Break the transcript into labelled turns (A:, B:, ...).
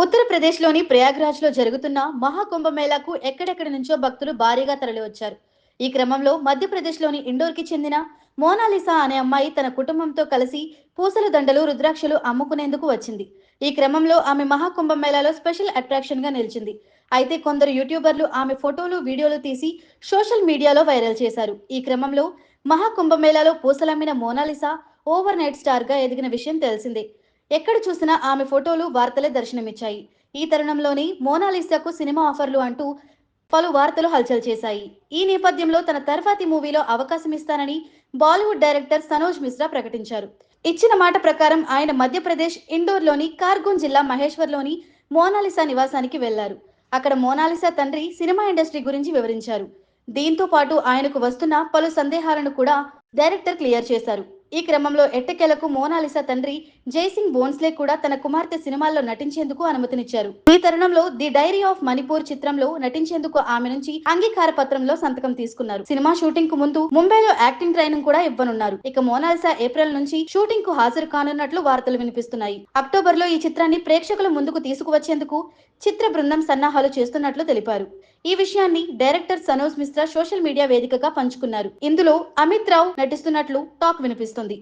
A: ఉత్తరప్రదేశ్లోని ప్రయాగ్రాజ్లో జరుగుతున్న మహాకుంభమేళాకు ఎక్కడెక్కడి నుంచో భక్తులు భారీగా తరలివచ్చారు. ఈ క్రమంలో మధ్యప్రదేశ్లోని ఇండోర్కి చెందిన మోనాలిసా అనే అమ్మాయి తన కుటుంబంతో కలిసి పూసల దండలు రుద్రాక్షలు అమ్ముకునేందుకు వచ్చింది. ఈ క్రమంలో ఆమె మహాకుంభమేళాలో స్పెషల్ అట్రాక్షన్గా నిలిచింది. అయితే కొందరు యూట్యూబర్లు ఆమె ఫోటోలు వీడియోలు తీసి సోషల్ మీడియాలో వైరల్ చేశారు. ఈ క్రమంలో మహాకుంభమేళాలో పూసలమ్మిన మోనాలిసా ఓవర్ నైట్ స్టార్గా ఎదిగిన విషయం తెలిసిందే. ఎక్కడ చూసినా ఆమె ఫోటోలు వార్తలే దర్శనమిచ్చాయి. ఈ తరుణంలోని మోనాలిసాకు సినిమా ఆఫర్లు అంటూ పలు వార్తలు హల్చల్ చేశాయి. ఈ నేపథ్యంలో తన తర్వాతి మూవీలో అవకాశం ఇస్తానని బాలీవుడ్ డైరెక్టర్ సనోజ్ మిశ్రా ప్రకటించారు. ఇచ్చిన మాట ప్రకారం ఆయన మధ్యప్రదేశ్ ఇండోర్లోని కార్గూన్ జిల్లా మహేశ్వర్లోని మోనాలిసా నివాసానికి వెళ్ళారు. అక్కడ మోనాలిసా తండ్రి సినిమా ఇండస్ట్రీ గురించి వివరించారు. దీంతో పాటు ఆయనకు వస్తున్న పలు సందేహాలను కూడా డైరెక్టర్ క్లియర్ చేశారు. ఈ క్రమంలో ఎట్టకేలకు మోనాలిసా తండ్రి జైసింగ్ బోన్స్లే కూడా తన కుమార్తె సినిమాల్లో నటించేందుకు అనుమతినిచ్చారు. ఈ తరుణంలో ది డైరీ ఆఫ్ మణిపూర్ చిత్రంలో నటించేందుకు ఆమె నుంచి అంగీకార పత్రంలో సంతకం తీసుకున్నారు. సినిమా షూటింగ్కు ముందు ముంబైలో యాక్టింగ్ ట్రైనింగ్ కూడా ఇవ్వనున్నారు. ఇక మోనాలిసా ఏప్రిల్ నుంచి షూటింగ్కు హాజరు కానున్నట్లు వార్తలు వినిపిస్తున్నాయి. అక్టోబర్లో ఈ చిత్రాన్ని ప్రేక్షకుల ముందుకు తీసుకువచ్చేందుకు చిత్ర బృందం సన్నాహాలు చేస్తున్నట్లు తెలిపారు. ఈ విషయాన్ని director Sanoj Mishra social media వేదికగా పంచుకున్నారు. ఇందులో అమిత్ రావు నటిస్తున్నట్లు టాక్ వినిపిస్తుంది. on the